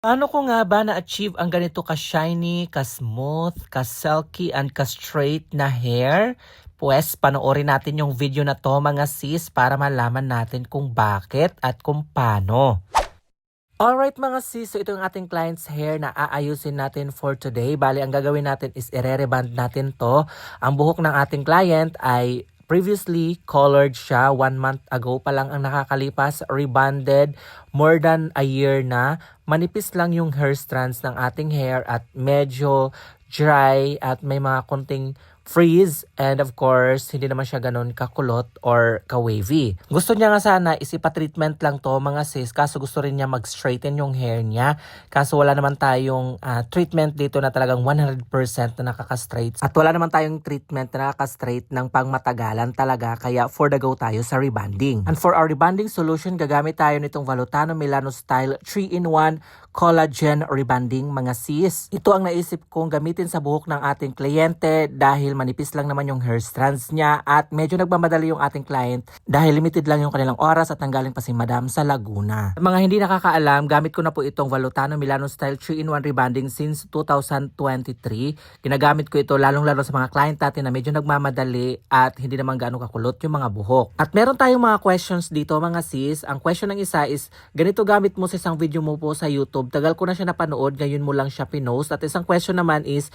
Paano ko nga ba na-achieve ang ganito ka-shiny, ka-smooth, ka-silky, and ka-straight na hair? Pues, panoorin natin yung video na to mga sis para malaman natin kung bakit at kung paano. Alright mga sis, so ito yung ating client's hair na aayusin natin for today. Bali, ang gagawin natin is ire-reband natin to. Ang buhok ng ating client ay previously colored siya. One month ago pa lang ang nakakalipas. Rebanded more than a year na. Manipis lang yung hair strands ng ating hair at medyo dry at may mga konting freeze and of course hindi naman siya ganun kakulot or ka-wavy. Gusto niya nga sana is ipa-treatment lang to mga sis kaso gusto rin niya mag-straighten yung hair niya kaso wala naman tayong ah, treatment dito na talagang 100% na nakaka-straight at wala naman tayong treatment na nakaka-straight ng pangmatagalan talaga kaya for the go tayo sa rebanding. And for our rebanding solution gagamit tayo nitong Valutano Milano Style 3-in-1 collagen rebanding mga sis. Ito ang naisip kong gamitin sa buhok ng ating kliyente dahil manipis lang naman yung hair strands niya at medyo nagmamadali yung ating client dahil limited lang yung kanilang oras at nanggaling pa si Madam sa Laguna. Mga hindi nakakaalam, gamit ko na po itong Valutano Milano Style 3-in-1 rebanding since 2023. Ginagamit ko ito lalong-lalo sa mga client natin na medyo nagmamadali at hindi naman gaano kakulot yung mga buhok. At meron tayong mga questions dito mga sis. Ang question ng isa is, ganito gamit mo sa isang video mo po sa YouTube. Tagal ko na siya napanood, ngayon mo lang siya pinost. At isang question naman is,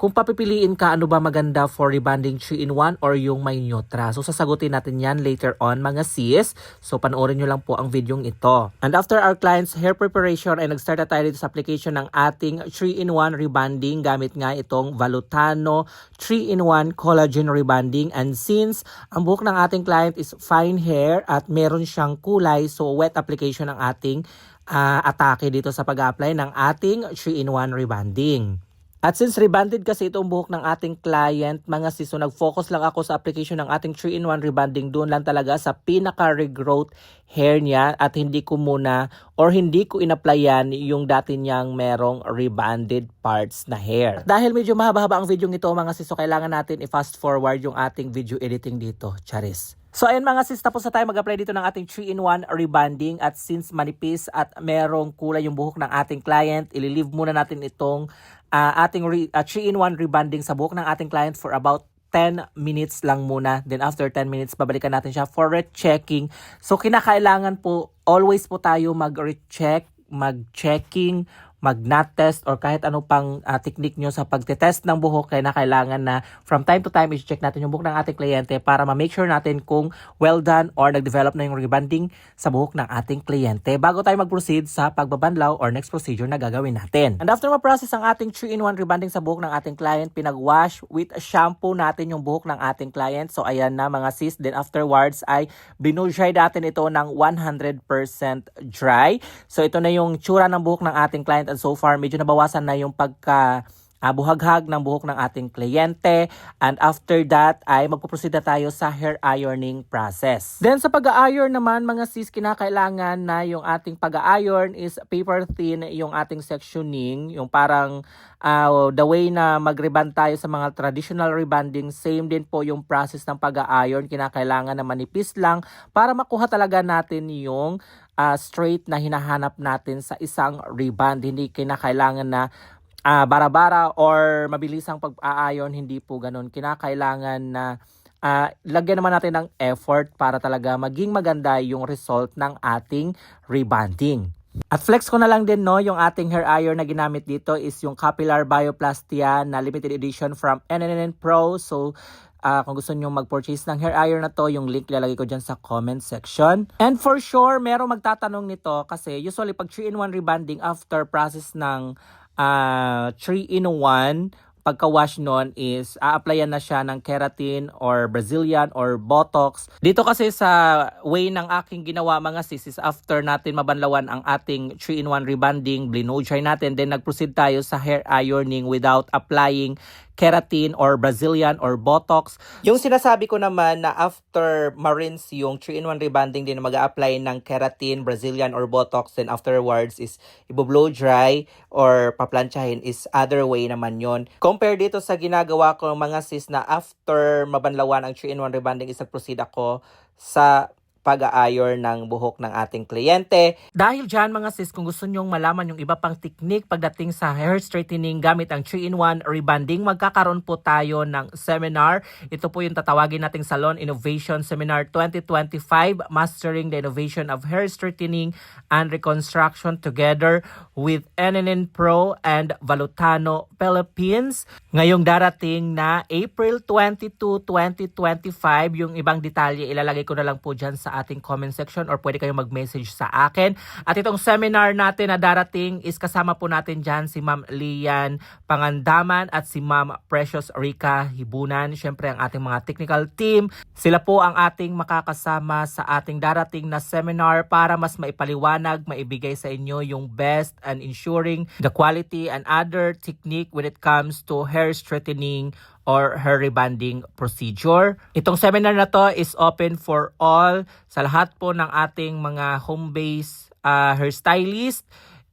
kung papipiliin ka, ano ba maganda for rebanding 3-in-1 or yung may neutra? So, sasagutin natin yan later on, mga sis. So, panoorin nyo lang po ang videong ito. And after our client's hair preparation, ay nag-start na tayo dito sa application ng ating 3-in-1 rebanding gamit nga itong Valutano 3-in-1 collagen rebanding. And since ang buhok ng ating client is fine hair at meron siyang kulay, so wet application ng ating ah, atake dito sa pag-apply ng ating 3-in-1 rebanding. At since rebanded kasi itong buhok ng ating client, mga sis, so nag-focus lang ako sa application ng ating 3-in-1 rebanding doon lang talaga sa pinaka-regrowth hair niya at hindi ko muna or hindi ko inaplayan yung dati niyang merong rebanded parts na hair. Dahil medyo mahaba-haba ang video nito mga sis, so kailangan natin i-fast forward yung ating video editing dito. Charis. So ayun mga sis, tapos na tayo mag-apply dito ng ating 3-in-1 rebanding at since manipis at merong kulay yung buhok ng ating client, ililive muna natin itong ah, ating re- ah, 3-in-1 rebanding sa buhok ng ating client for about 10 minutes lang muna. Then after 10 minutes, babalikan natin siya for rechecking. So kinakailangan po, always po tayo mag-recheck, mag-checking, mag-nut test or kahit ano pang ah, technique nyo sa pagtetest ng buhok kaya na kailangan na from time to time i-check natin yung buhok ng ating kliyente para ma-make sure natin kung well done or nag-develop na yung rebanding sa buhok ng ating kliyente bago tayo mag-proceed sa pagbabanlaw or next procedure na gagawin natin. And after ma-process ang ating 3-in-1 rebanding sa buhok ng ating client, pinag-wash with shampoo natin yung buhok ng ating client. So ayan na mga sis, then afterwards ay binudry natin ito ng 100% dry. So ito na yung tsura ng buhok ng ating client and so far medyo nabawasan na yung pagka ah, buhaghag ng buhok ng ating kliyente. And after that ay magpuproceed na tayo sa hair ironing process. Then sa pag-iron naman mga sis, kinakailangan na yung ating pag-iron is paper thin yung ating sectioning, yung parang ah, the way na mag-reband tayo sa mga traditional rebanding, same din po yung process ng pag-iron. Kinakailangan na manipis lang para makuha talaga natin yung ah, straight na hinahanap natin sa isang reband. Hindi kinakailangan na ah bara-bara or mabilisang pag-aayon, hindi po ganun. Kinakailangan na ah, lagyan naman natin ng effort para talaga maging maganda yung result ng ating rebanding. At flex ko na lang din no, yung ating hair iron na ginamit dito is yung Capillar Bioplastia na limited edition from NNN Pro. So, ah, kung gusto nyo mag-purchase ng hair iron na to, yung link lalagay ko dyan sa comment section. And for sure, merong magtatanong nito kasi usually pag 3-in-1 rebanding after process ng ah 3-in-1, pagka-wash nun is a-applyan na siya ng keratin or Brazilian or Botox. Dito kasi sa way ng aking ginawa mga sis is after natin mabanlawan ang ating 3-in-1 rebanding, blinodry natin, then nag-proceed tayo sa hair ironing without applying keratin or Brazilian or Botox. Yung sinasabi ko naman na after ma-rinse yung 3-in-1 rebanding din mag apply ng keratin, Brazilian or Botox then afterwards is ibo-blow dry or paplantsahin is other way naman yon. Compare dito sa ginagawa ko mga sis na after mabanlawan ang 3-in-1 rebanding is nag-proceed ako sa pag-aayor ng buhok ng ating kliyente. Dahil dyan mga sis, kung gusto nyong malaman yung iba pang teknik pagdating sa hair straightening gamit ang 3-in-1 rebonding, magkakaroon po tayo ng seminar. Ito po yung tatawagin nating Salon Innovation Seminar 2025, Mastering the Innovation of Hair Straightening and Reconstruction together with NNN Pro and Valutano Philippines. Ngayong darating na April 22, 2025, yung ibang detalye ilalagay ko na lang po dyan sa ating comment section or pwede kayong mag-message sa akin. At itong seminar natin na darating is kasama po natin dyan si Ma'am Lian Pangandaman at si Ma'am Precious Rica Hibunan. Siyempre ang ating mga technical team. Sila po ang ating makakasama sa ating darating na seminar para mas maipaliwanag, maibigay sa inyo yung best and ensuring the quality and other technique when it comes to hair straightening or hair rebonding procedure. Itong seminar na to is open for all sa lahat po ng ating mga home-based uh, hairstylist,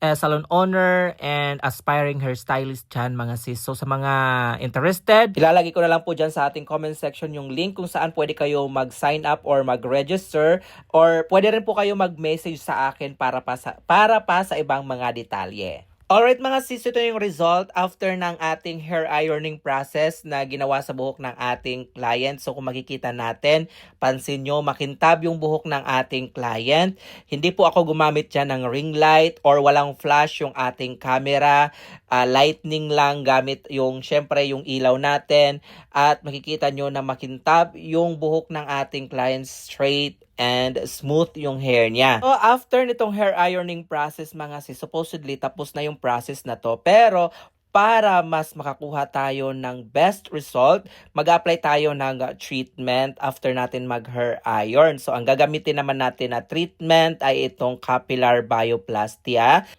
uh, salon owner, and aspiring hairstylist dyan mga sis. So sa mga interested, ilalagay ko na lang po dyan sa ating comment section yung link kung saan pwede kayo mag-sign up or mag-register or pwede rin po kayo mag-message sa akin para pa sa, para pa sa ibang mga detalye. Alright mga sis, ito yung result after ng ating hair ironing process na ginawa sa buhok ng ating client. So kung makikita natin, pansin nyo, makintab yung buhok ng ating client. Hindi po ako gumamit dyan ng ring light or walang flash yung ating camera. Ah, lightning lang gamit yung, syempre, yung ilaw natin. At makikita nyo na makintab yung buhok ng ating client straight and smooth yung hair niya. So, after nitong hair ironing process, mga sis, supposedly tapos na yung process na to. Pero, para mas makakuha tayo ng best result, mag-apply tayo ng treatment after natin mag-hair iron. So, ang gagamitin naman natin na treatment ay itong capillar bioplastia.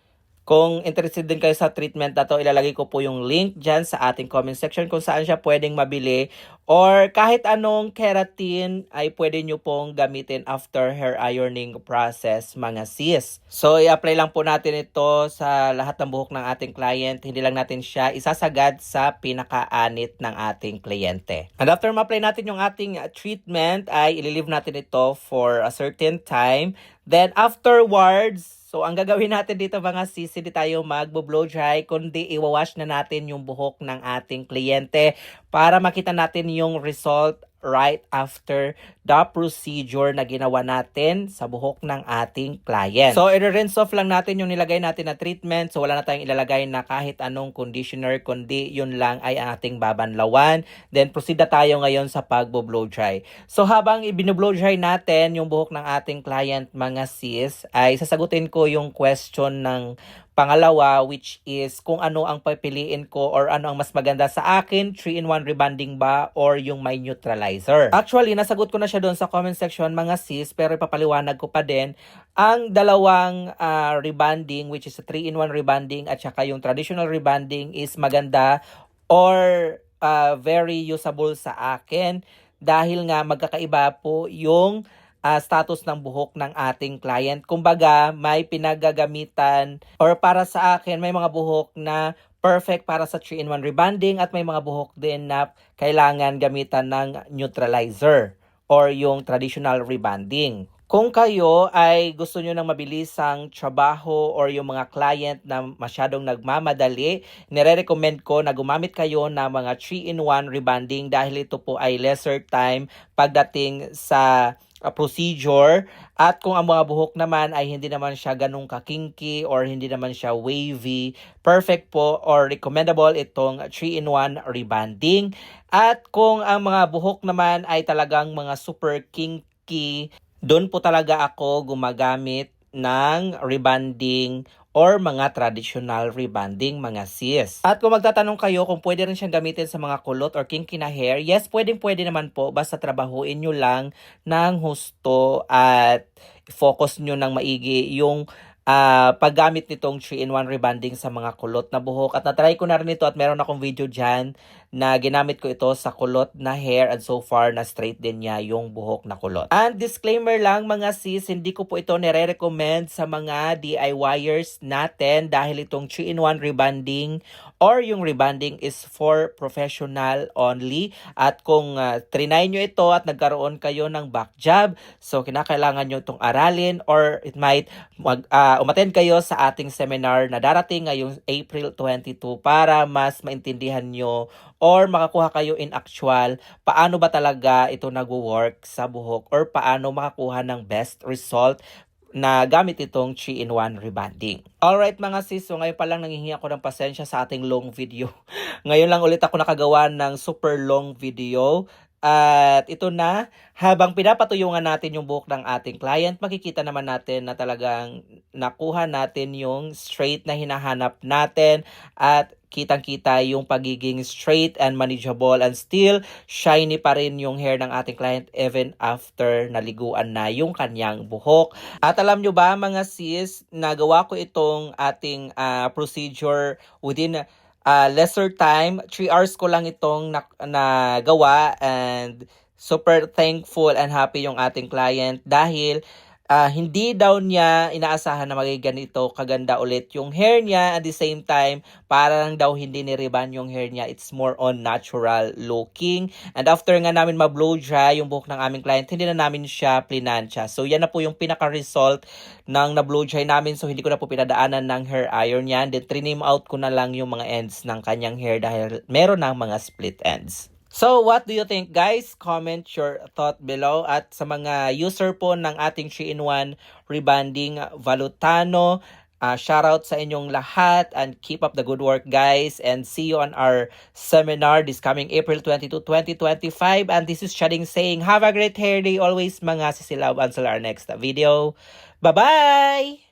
Kung interested din kayo sa treatment na to, ilalagay ko po yung link dyan sa ating comment section kung saan siya pwedeng mabili. Or kahit anong keratin ay pwede nyo pong gamitin after hair ironing process mga sis. So i-apply lang po natin ito sa lahat ng buhok ng ating client. Hindi lang natin siya isasagad sa pinakaanit ng ating kliyente. And after ma-apply natin yung ating treatment ay ililive natin ito for a certain time. Then afterwards, So, ang gagawin natin dito mga sis, hindi tayo magbo-blow dry, kundi iwawash na natin yung buhok ng ating kliyente para makita natin yung result right after the procedure na ginawa natin sa buhok ng ating client. So, i-rinse off lang natin yung nilagay natin na treatment. So, wala na tayong ilalagay na kahit anong conditioner, kundi yun lang ay ang ating babanlawan. Then, proceed na tayo ngayon sa pagbo-blow dry. So, habang ibino-blow dry natin yung buhok ng ating client, mga sis, ay sasagutin ko yung question ng Pangalawa, which is kung ano ang papiliin ko or ano ang mas maganda sa akin, 3-in-1 rebonding ba or yung my neutralizer. Actually, nasagot ko na siya doon sa comment section mga sis, pero ipapaliwanag ko pa din ang dalawang ah, rebonding, which is a 3-in-1 rebonding at saka yung traditional rebonding is maganda or ah, very usable sa akin dahil nga magkakaiba po yung ah, status ng buhok ng ating client. Kumbaga, may pinagagamitan or para sa akin, may mga buhok na perfect para sa 3-in-1 rebonding at may mga buhok din na kailangan gamitan ng neutralizer or yung traditional rebonding. Kung kayo ay gusto nyo ng mabilisang trabaho or yung mga client na masyadong nagmamadali, nire-recommend ko na gumamit kayo ng mga 3-in-1 rebonding dahil ito po ay lesser time pagdating sa uh, procedure at kung ang mga buhok naman ay hindi naman siya ganong kakinky or hindi naman siya wavy, perfect po or recommendable itong 3-in-1 rebonding. At kung ang mga buhok naman ay talagang mga super kinky, doon po talaga ako gumagamit ng rebonding or mga traditional rebonding mga sis. At kung magtatanong kayo kung pwede rin siyang gamitin sa mga kulot or kinky na hair, yes, pwedeng pwede naman po. Basta trabahuin nyo lang ng husto at focus nyo ng maigi yung ah, paggamit nitong 3-in-1 rebonding sa mga kulot na buhok. At natry ko na rin ito at meron akong video dyan na ginamit ko ito sa kulot na hair and so far na straight din niya yung buhok na kulot. And disclaimer lang mga sis, hindi ko po ito nire-recommend sa mga DIYers natin dahil itong 3-in-1 rebonding or yung rebonding is for professional only. At kung uh, trinay nyo ito at nagkaroon kayo ng back job, so kinakailangan nyo itong aralin or it might mag, uh, umattend kayo sa ating seminar na darating ngayong April 22 para mas maintindihan nyo or makakuha kayo in actual paano ba talaga ito nagwo-work sa buhok or paano makakuha ng best result na gamit itong 3-in-1 rebonding. Alright mga sis, so ngayon pa lang nanghihingi ako ng pasensya sa ating long video. ngayon lang ulit ako nakagawa ng super long video. At ito na, habang pinapatuyungan natin yung buhok ng ating client, makikita naman natin na talagang nakuha natin yung straight na hinahanap natin at kitang-kita yung pagiging straight and manageable and still shiny pa rin yung hair ng ating client even after naliguan na yung kanyang buhok. At alam nyo ba mga sis, nagawa ko itong ating ah, procedure within uh, lesser time. 3 hours ko lang itong na, nagawa and super thankful and happy yung ating client dahil ah, hindi daw niya inaasahan na magiging ganito kaganda ulit yung hair niya. At the same time parang daw hindi ni-reban yung hair niya. It's more on natural looking. And after nga namin ma-blow dry yung buhok ng aming client hindi na namin siya plinansya. So yan na po yung pinaka-result ng na-blow dry namin. So hindi ko na po pinadaanan ng hair iron yan then trim out ko na lang yung mga ends ng kanyang hair dahil meron ng mga split ends So, what do you think guys? Comment your thought below. At sa mga user po ng ating 3-in-1 rebonding Valutano, uh, shoutout sa inyong lahat and keep up the good work guys. And see you on our seminar this coming April 22, 2025. And this is Shading saying, have a great hair day always mga sisilaw until our next video. Bye-bye!